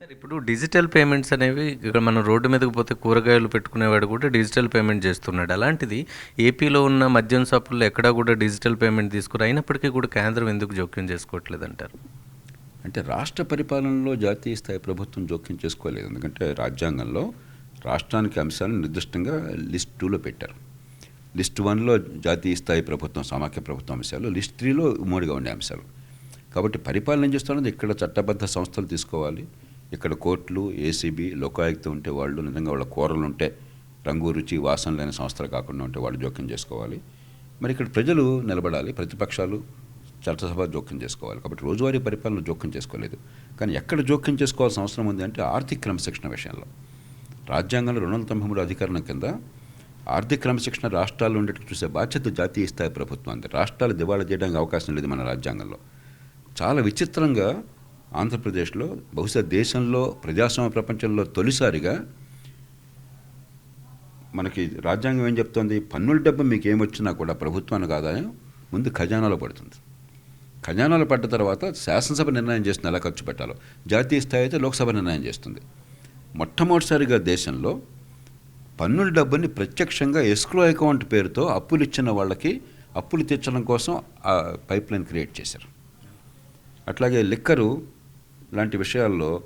Sir ఇప్పుడు digital payments అనేవి ఇక్కడ మనం రోడ్డు మీదకి పోతే కూరగాయలు పెట్టుకునేవాడు కూడా డిజిటల్ పేమెంట్ చేస్తున్నాడు. అలాంటిది ఏపీలో ఉన్న మద్యం షాపుల్లో ఎక్కడా కూడా డిజిటల్ పేమెంట్ తీసుకుని అయినప్పటికీ కూడా కేంద్రం ఎందుకు జోక్యం చేసుకోవట్లేదు అంటారు? అంటే రాష్ట్ర పరిపాలనలో జాతీయ స్థాయి ప్రభుత్వం జోక్యం చేసుకోలేదు. ఎందుకంటే రాజ్యాంగంలో రాష్ట్రానికి అంశాలను నిర్దిష్టంగా లిస్ట్ టూలో పెట్టారు. లిస్ట్ వన్లో జాతీయ స్థాయి ప్రభుత్వం సమాఖ్య ప్రభుత్వం అంశాలు లిస్ట్ త్రీలో ఉమ్మడిగా ఉండే అంశాలు. కాబట్టి పరిపాలన ఏం చేస్తున్నది? ఇక్కడ చట్టబద్ధ సంస్థలు తీసుకోవాలి. ఇక్కడ కోర్టులు ఏసీబీ లోకాయుక్త ఉంటే వాళ్ళు నిజంగా వాళ్ళ కూరలు ఉంటే రంగు రుచి వాసన లేని సంస్థలు కాకుండా ఉంటే వాళ్ళు జోక్యం చేసుకోవాలి. మరి ఇక్కడ ప్రజలు నిలబడాలి ప్రతిపక్షాలు చట్టసభ జోక్యం చేసుకోవాలి. కాబట్టి రోజువారీ పరిపాలన జోక్యం చేసుకోలేదు. కానీ ఎక్కడ జోక్యం చేసుకోవాల్సిన అవసరం ఉంది అంటే ఆర్థిక క్రమశిక్షణ విషయంలో. రాజ్యాంగంలో రెండు వందల తొంభై మూడు అధికరణం కింద ఆర్థిక క్రమశిక్షణ రాష్ట్రాలు ఉండేట్టు చూసే బాధ్యత జాతీయ స్థాయి ప్రభుత్వం అంతే రాష్ట్రాలు దివాళా చేయడానికి అవకాశం లేదు మన రాజ్యాంగంలో. చాలా విచిత్రంగా ఆంధ్రప్రదేశ్లో బహుశా దేశంలో ప్రజాస్వామ్య ప్రపంచంలో తొలిసారిగా మనకి రాజ్యాంగం ఏం చెప్తోంది? పన్నుల డబ్బు మీకు ఏమొచ్చినా కూడా ప్రభుత్వానికి ఆదాయం ముందు ఖజానాలో పడుతుంది. ఖజానాలో పడ్డ తర్వాత శాసనసభ నిర్ణయం చేస్తుంది ఎలా ఖర్చు పెట్టాలో? జాతీయ స్థాయి అయితే లోక్సభ నిర్ణయం చేస్తుంది. మొట్టమొదటిసారిగా దేశంలో పన్నుల డబ్బుని ప్రత్యక్షంగా ఎస్క్రో అకౌంట్ పేరుతో అప్పులు ఇచ్చిన వాళ్ళకి అప్పులు తీర్చడం కోసం ఆ పైప్ లైన్ క్రియేట్ చేశారు. అట్లాగే లిక్కరు లాంటి విషయాల్లో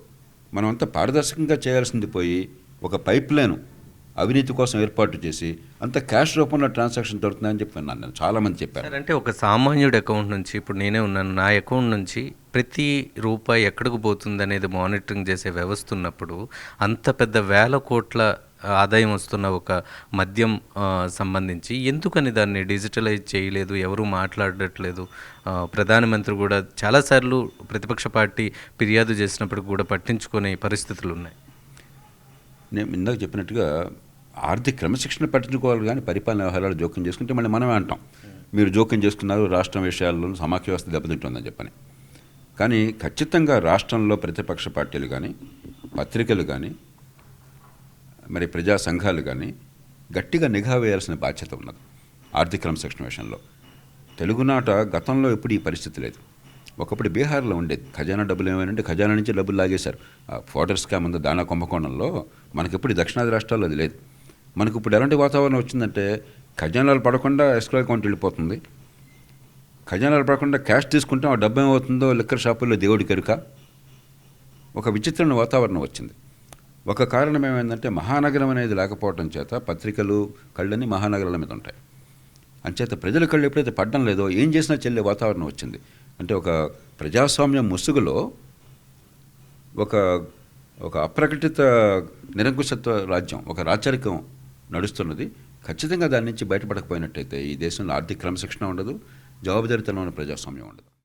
మనమంతా పారదర్శకంగా చేయాల్సింది పోయి ఒక పైప్ లైను అవినీతి కోసం ఏర్పాటు చేసి అంత క్యాష్ రూపంలో ట్రాన్సాక్షన్ దొరుకుతుందని చెప్పాను నేను. చాలామంది చెప్పాను అంటే ఒక సామాన్యుడి అకౌంట్ నుంచి ఇప్పుడు నేనే ఉన్నాను. నా అకౌంట్ నుంచి ప్రతి రూపాయి ఎక్కడికి పోతుంది అనేది మానిటరింగ్ చేసే వ్యవస్థ ఉన్నప్పుడు అంత పెద్ద వేల కోట్ల ఆదాయం వస్తున్న ఒక మద్యం సంబంధించి ఎందుకని దాన్ని డిజిటలైజ్ చేయలేదు? ఎవరు మాట్లాడట్లేదు. ప్రధానమంత్రి కూడా చాలాసార్లు ప్రతిపక్ష పార్టీ ఫిర్యాదు చేసినప్పుడు కూడా పట్టించుకునే పరిస్థితులు ఉన్నాయి. నేను ఇందాక చెప్పినట్టుగా ఆర్థిక క్రమశిక్షణ పట్టించుకోవాలి కానీ పరిపాలన వ్యవహారాలు జోక్యం చేసుకుంటే మళ్ళీ మనమే అంటాం. మీరు జోక్యం చేసుకున్నారు రాష్ట్రం విషయాల్లో సమాఖ్య వ్యవస్థ దెబ్బతింటుందని చెప్పని. కానీ ఖచ్చితంగా రాష్ట్రంలో ప్రతిపక్ష పార్టీలు కానీ పత్రికలు కానీ మరి ప్రజా సంఘాలు కానీ గట్టిగా నిఘా వేయాల్సిన బాధ్యత ఉన్నది ఆర్థిక క్రమశిక్షణ విషయంలో తెలుగునాట గతంలో ఎప్పుడు ఈ పరిస్థితి లేదు. ఒకప్పుడు బీహార్లో ఉండేది. ఖజానా డబ్బులు ఏమైనా ఖజానా నుంచి డబ్బులు లాగేశారు. ఆ ఫోటర్ స్కామ్ ఉంది దానా కుంభకోణంలో మనకిప్పుడు ఈ దక్షిణాది రాష్ట్రాల్లో అది లేదు. మనకు ఇప్పుడు ఎలాంటి వాతావరణం వచ్చిందంటే ఖజానాలు పడకుండా ఎస్క్రో అకౌంట్ వెళ్ళిపోతుంది. ఖజానాలు పడకుండా క్యాష్ తీసుకుంటే ఆ డబ్బు ఏమవుతుందో లిక్కర్ షాపుల్లో దేవుడి కెరుక. ఒక విచిత్రమైన వాతావరణం వచ్చింది. ఒక కారణం ఏమైందంటే మహానగరం అనేది లేకపోవడం చేత పత్రికలు కళ్ళన్నీ మహానగరాల మీద ఉంటాయి. అంచేత ప్రజల కళ్ళు ఎప్పుడైతే పడ్డం లేదో ఏం చేసినా చెల్లే వాతావరణం వచ్చింది. అంటే ఒక ప్రజాస్వామ్యం ముసుగులో ఒక ఒక అప్రకటిత నిరంకుశత్వ రాజ్యం ఒక రాచరికం నడుస్తున్నది. ఖచ్చితంగా దాని నుంచి బయటపడకపోయినట్టయితే ఈ దేశంలో ఆర్థిక క్రమశిక్షణ ఉండదు జవాబుదారీతనం ప్రజాస్వామ్యం ఉండదు.